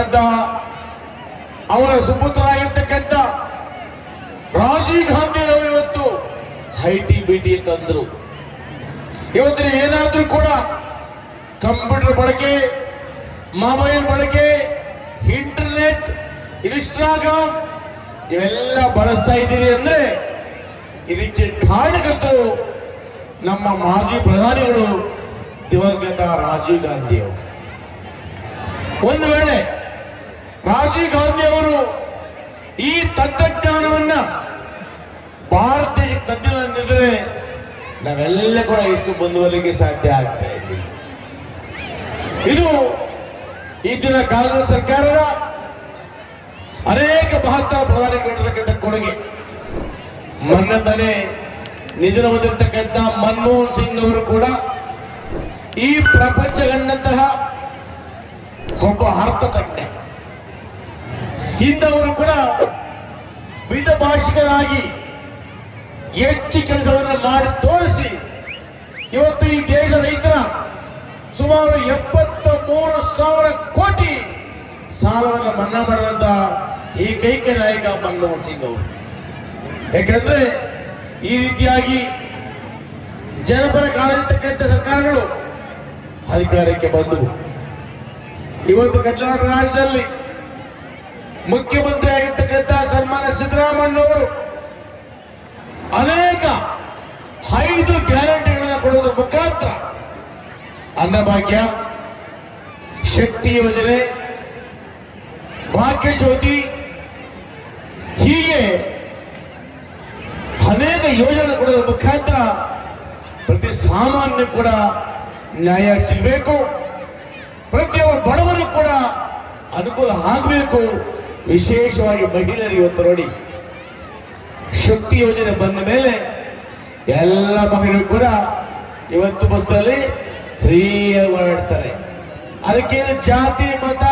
ದದ್ದ ಅವರ ಸುಪುತ್ರರಾಗಿರ್ತಕ್ಕಂಥ ರಾಜೀವ್ ಗಾಂಧಿ ಅವರು ಇವತ್ತು ಐಟಿ ಬಿಟಿ ತಂದ್ರು. ಇವತ್ತು ಏನಾದ್ರೂ ಕೂಡ ಕಂಪ್ಯೂಟರ್ ಬಳಕೆ, ಮೊಬೈಲ್ ಬಳಕೆ, ಇಂಟರ್ನೆಟ್, ಇನ್ಸ್ಟಾಗ್ರಾಮ್ ಇವೆಲ್ಲ ಬಳಸ್ತಾ ಇದ್ದೀರಿ ಅಂದ್ರೆ ಇದಕ್ಕೆ ಕಾರಣಕರ್ತರು ನಮ್ಮ ಮಾಜಿ ಪ್ರಧಾನಿಗಳು ದಿವಂಗತ ರಾಜೀವ್ ಗಾಂಧಿ ಅವರು. ಒಂದು ವೇಳೆ ರಾಜೀವ್ ಗಾಂಧಿ ಅವರು ಈ ತಂತ್ರಜ್ಞಾನವನ್ನ ಭಾರತ ತಂದಿದ್ರೆ ನಾವೆಲ್ಲ ಕೂಡ ಇಷ್ಟು ಮುಂದುವರಿಕೆ ಸಾಧ್ಯ ಆಗ್ತಾ ಇದ್ದೀವಿ ಇದು ಈ ದಿನ ಕಾಂಗ್ರೆಸ್ ಸರ್ಕಾರದ ಅನೇಕ ಮಹತ್ವ ಪ್ರಧಾನಿ ಕೊಟ್ಟಿರ್ತಕ್ಕಂಥ ಕೊಡುಗೆ. ಮೊನ್ನೆ ತಾನೇ ನಿಧನ ಹೊಂದಿರತಕ್ಕಂಥ ಮನಮೋಹನ್ ಸಿಂಗ್ ಅವರು ಕೂಡ ಈ ಪ್ರಪಂಚದಂತಹ ಕಂಡಂತಹ ಒಬ್ಬ ಅರ್ಥ ತಜ್ಞ ಹಿಂದವರು ಕೂಡ ವಿವಿಧ ಭಾಷೆಗಳಾಗಿ ಹೆಚ್ಚು ಕೆಲಸವನ್ನು ಮಾಡಿ ತೋರಿಸಿ ಇವತ್ತು ಈ ದೇಶದ ರೈತರ ಸುಮಾರು ಎಪ್ಪತ್ತ ಮೂರು ಸಾವಿರ ಕೋಟಿ ಸಾಲವನ್ನು ಮನ್ನಾ ಮಾಡಿದಂತ ಈ ಕೈಕ ನಾಯಕ ಮನಮೋಹನ್ ಸಿಂಗ್ ಅವರು. ಯಾಕಂದ್ರೆ ಈ ರೀತಿಯಾಗಿ ಜನಪರ ಕಾಲಿರ್ತಕ್ಕಂಥ ಸರ್ಕಾರಗಳು ಅಧಿಕಾರಕ್ಕೆ ಬಂದವು. ಇವತ್ತು ಕರ್ನಾಟಕ ರಾಜ್ಯದಲ್ಲಿ ಮುಖ್ಯಮಂತ್ರಿ ಆಗಿರ್ತಕ್ಕಂಥ ಸನ್ಮಾನ್ಯ ಸಿದ್ದರಾಮಯ್ಯವರು ಅನೇಕ ಐದು ಗ್ಯಾರಂಟಿಗಳನ್ನು ಕೊಡುವುದರ ಮುಖಾಂತರ ಅನ್ನಭಾಗ್ಯ, ಶಕ್ತಿ ಯೋಜನೆ, ಭಾಗ್ಯ ಜ್ಯೋತಿ, ಹೀಗೆ ಅನೇಕ ಯೋಜನೆ ಕೊಡೋದ್ರ ಮುಖಾಂತರ ಪ್ರತಿ ಸಾಮಾನ್ಯ ಕೂಡ ನ್ಯಾಯ ಸಿಗಬೇಕು. ಪ್ರತಿಯೊಬ್ಬ ಬಡವರು ಕೂಡ ಅನುಕೂಲ ಆಗಬೇಕು. ವಿಶೇಷವಾಗಿ ಮಹಿಳೆಯರು ಇವತ್ತು ನೋಡಿ. ಶಕ್ತಿ ಯೋಜನೆ ಬಂದ ಮೇಲೆ ಎಲ್ಲ ಮಹಿಳೆಯರು ಕೂಡ ಇವತ್ತು ಬಸ್ಸಲ್ಲಿ ಫ್ರೀಯಾಗಿ ಓಡಾಡ್ತಾರೆ. ಅದಕ್ಕೇನು ಜಾತಿ, ಮತ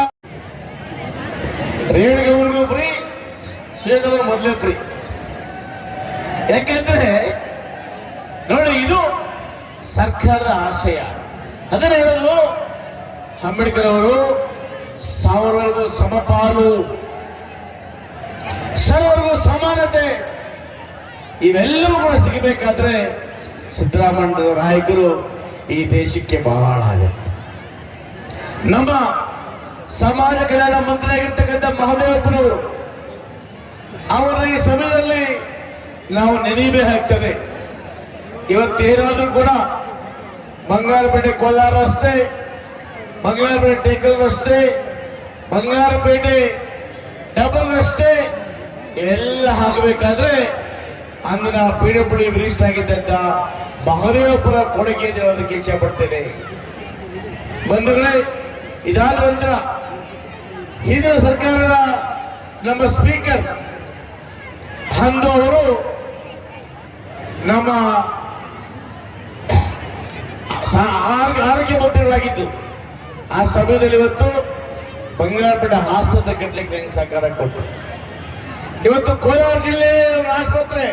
ರೇಣುಗವ್ರಿಗೂ ಫ್ರೀ ಶ್ರೀಧರ್ ಮೊದಲೇ ಫ್ರೀ. ಯಾಕೆಂದ್ರೆ ನೋಡಿ, ಇದು ಸರ್ಕಾರದ ಆಶಯ. ಅದನ್ನ ಹೇಳೋದು ಅಂಬೇಡ್ಕರ್ ಅವರು, ಸಾವಿರವರೆಗೂ ಸಮಪಾಲು ಸರ್ವರಿಗೂ ಸಮಾನತೆ. ಇವೆಲ್ಲವೂ ಕೂಡ ಸಿಗಬೇಕಾದ್ರೆ ಸಿದ್ದರಾಮಯ್ಯ ನಾಯಕರು ಈ ದೇಶಕ್ಕೆ ಬಹಳ ಆಗುತ್ತೆ ನಮ್ಮ ಸಮಾಜ ಕಲ್ಯಾಣ ಮಂತ್ರಿ ಆಗಿರ್ತಕ್ಕಂಥ ಮಹದೇವಪ್ಪನವರು, ಅವರ ಈ ಸಮಯದಲ್ಲಿ ನಾವು ನೆನೀಬೇಕಾಗ್ತದೆ ಇವತ್ತೇನಾದ್ರೂ ಕೂಡ ಬಂಗಾರಪೇಟೆ ಕೋಲಾರ ರಸ್ತೆ, ಬಂಗಾರಪೇಟೆ ಟೇಕಲ್ ರಸ್ತೆ, ಬಂಗಾರಪೇಟೆ ಡಬಲ್ ರಸ್ತೆ ಇವೆಲ್ಲ ಆಗಬೇಕಾದ್ರೆ ಅಂದಿನ ಪಿ ಪುಳಿ ವರಿಷ್ಠ ಆಗಿದ್ದಂತ ಮಹದೇವಪುರ ಕೊಡುಗೆ ಅದಕ್ಕೆ ಇಚ್ಛೆ ಪಡ್ತೇನೆ ಬಂಧುಗಳೇ, ಇದಾದ ನಂತರ ಹಿಂದಿನ ಸರ್ಕಾರದ ನಮ್ಮ ಸ್ಪೀಕರ್ ಹಂದು ಅವರು ನಮ್ಮ ಆರೋಗ್ಯ ಮಂತ್ರಿಗಳಾಗಿದ್ದು, ಆ ಸಮಯದಲ್ಲಿ ಇವತ್ತು ಬಂಗಾರಪೇಟೆ ಆಸ್ಪತ್ರೆ ಕಟ್ಟಲಿಕ್ಕೆ ನನಗೆ ಸಹಕಾರ ಕೊಟ್ಟರು. ಇವತ್ತು ಕೋಲಾರ ಜಿಲ್ಲೆ ಆಸ್ಪತ್ರೆ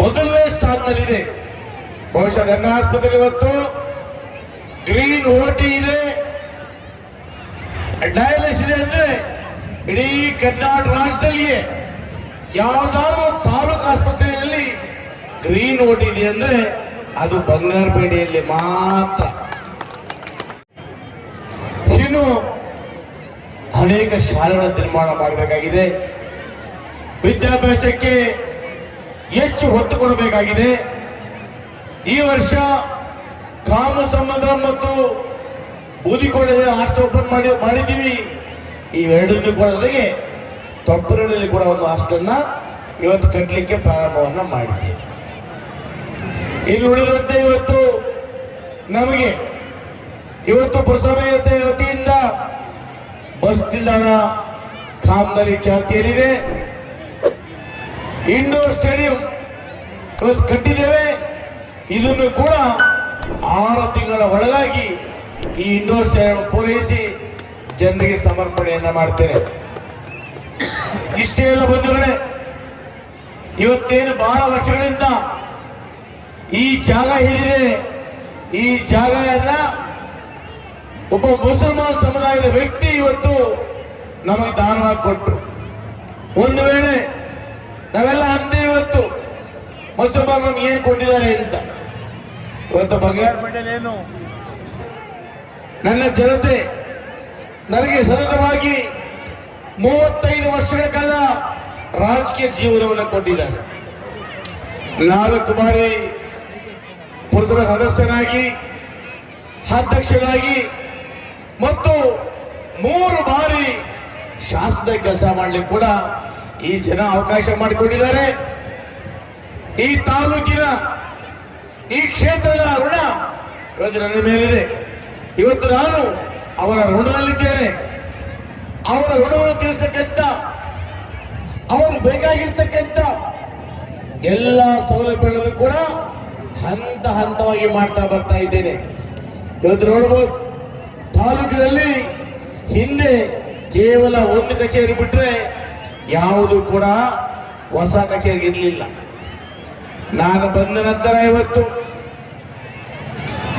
ಮೊದಲನೇ ಸ್ಥಾನದಲ್ಲಿದೆ. ಬಹುಶಃ ನನ್ನ ಆಸ್ಪತ್ರೆ ಇವತ್ತು ಗ್ರೀನ್ ಓಟಿ ಇದೆ. ಡಯಾಲಿಸ್ ಇದೆ ಅಂದ್ರೆ ಇಡೀ ಕರ್ನಾಟಕ ರಾಜ್ಯದಲ್ಲಿಯೇ ಯಾವ್ದಾದ್ರು ತಾಲೂಕು ಆಸ್ಪತ್ರೆಯಲ್ಲಿ ಗ್ರೀನ್ ಓಟ್ ಇದೆ ಅಂದ್ರೆ ಅದು ಬಂಗಾರಪೇಟೆಯಲ್ಲಿ ಮಾತ್ರ. ಇನ್ನು ಅನೇಕ ಶಾಲೆಗಳ ನಿರ್ಮಾಣ ಮಾಡಬೇಕಾಗಿದೆ. ವಿದ್ಯಾಭ್ಯಾಸಕ್ಕೆ ಹೆಚ್ಚು ಒತ್ತು ಕೊಡಬೇಕಾಗಿದೆ. ಈ ವರ್ಷ ಕಾಮ ಸಂಬಂಧ ಮತ್ತು ಬೂದಿಕೋಟೆ ಹಾಸ್ಟೆಲ್ ಓಪನ್ ಮಾಡಿ ಮಾಡಿದ್ದೀವಿ. ಇವೆರಡನ್ನೂ ಕೂಡ ಜೊತೆಗೆ ತೊಪ್ಪರಲ್ಲಿ ಕೂಡ ಒಂದು ಹಾಸ್ಟೆಲ್ನ ಇವತ್ತು ಕಟ್ಟಲಿಕ್ಕೆ ಪ್ರಾರಂಭವನ್ನು ಮಾಡಿದ್ದೀವಿ ಇಲ್ಲಿ ಉಳಿದಂತೆ ಇವತ್ತು ನಮಗೆ ಇವತ್ತು ಪುರಸಭೆಯ ವತಿಯಿಂದ ಬಸ್ ನಿಲ್ದಾಣ ಕಾಮಗಾರಿ ಚಾಲ್ತಿಯಲ್ಲಿದೆ. ಇಂಡೋರ್ ಸ್ಟೇಡಿಯಂ ಇವತ್ತು ಕಟ್ಟಿದ್ದೇವೆ. ಇದನ್ನು ಕೂಡ ಆರು ತಿಂಗಳ ಒಳಗಾಗಿ ಈ ಇಂಡೋರ್ ಸ್ಟೇಡಿಯಂ ಪೂರೈಸಿ ಜನರಿಗೆ ಸಮರ್ಪಣೆಯನ್ನ ಮಾಡ್ತೇನೆ. ಇಷ್ಟೇ ಎಲ್ಲ ಬಂಧುಗಳೇ, ಇವತ್ತೇನು ಬಹಳ ವರ್ಷಗಳಿಂದ ಈ ಜಾಗ ಹೇಳಿದೆ ಈ ಜಾಗದ ಒಬ್ಬ ಮುಸಲ್ಮಾನ್ ಸಮುದಾಯದ ವ್ಯಕ್ತಿ ಇವತ್ತು ನಮಗೆ ದಾನವಾಗಿ ಕೊಟ್ಟರು ಒಂದು ವೇಳೆ ನಾವೆಲ್ಲ ಅಂದೇ ಇವತ್ತು ಮುಸಲ್ಮಾನ್ ನಮ್ಗೆ ಏನ್ ಕೊಟ್ಟಿದ್ದಾರೆ ಅಂತ. ಇವತ್ತು ಏನು ನನ್ನ ಜನತೆ ನನಗೆ ಸತತವಾಗಿ ಮೂವತ್ತೈದು ವರ್ಷಗಳ ಕಾಲ ರಾಜಕೀಯ ಜೀವನವನ್ನು ಕೊಟ್ಟಿದ್ದಾರೆ. ನಾಲ್ಕು ಬಾರಿ ಪುರುಷರ ಸದಸ್ಯನಾಗಿ ಅಧ್ಯಕ್ಷನಾಗಿ ಮತ್ತು ಮೂರು ಬಾರಿ ಶಾಸನ ಕೆಲಸ ಮಾಡಲಿಕ್ಕೆ ಕೂಡ ಈ ಜನ ಅವಕಾಶ ಮಾಡಿಕೊಂಡಿದ್ದಾರೆ. ಈ ತಾಲೂಕಿನ, ಈ ಕ್ಷೇತ್ರದ ಋಣ ಇವತ್ತು ನನ್ನ ಮೇಲಿದೆ. ಇವತ್ತು ನಾನು ಅವರ ಋಣದಲ್ಲಿದ್ದೇನೆ. ಅವರ ಋಣವನ್ನು ತಿಳಿಸತಕ್ಕಂಥ ಅವರು ಬೇಕಾಗಿರ್ತಕ್ಕಂಥ ಎಲ್ಲ ಸೌಲಭ್ಯಗಳನ್ನು ಕೂಡ ಹಂತ ಹಂತವಾಗಿ ಮಾಡ್ತಾ ಬರ್ತಾ ಇದ್ದೇನೆ. ಇವತ್ತು ನೋಡ್ಬೋದು, ತಾಲೂಕಿನಲ್ಲಿ ಹಿಂದೆ ಕೇವಲ ಒಂದು ಕಚೇರಿ ಬಿಟ್ರೆ ಯಾವುದು ಕೂಡ ಹೊಸ ಕಚೇರಿ ಇರಲಿಲ್ಲ. ನಾನು ಬಂದ ನಂತರ ಇವತ್ತು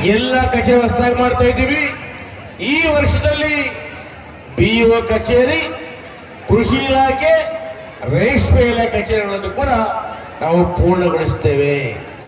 ಎಲ್ಲ ಕಚೇರಿ ಹೊಸದಾಗಿ ಮಾಡ್ತಾ ಇದ್ದೀವಿ. ಈ ವರ್ಷದಲ್ಲಿ ಬಿಇಒ ಕಚೇರಿ, ಕೃಷಿ ಇಲಾಖೆ, ರೇಷ್ಮೆ ಇಲಾಖೆ ಕಚೇರಿಗಳನ್ನು ಕೂಡ ನಾವು ಪೂರ್ಣಗೊಳಿಸ್ತೇವೆ.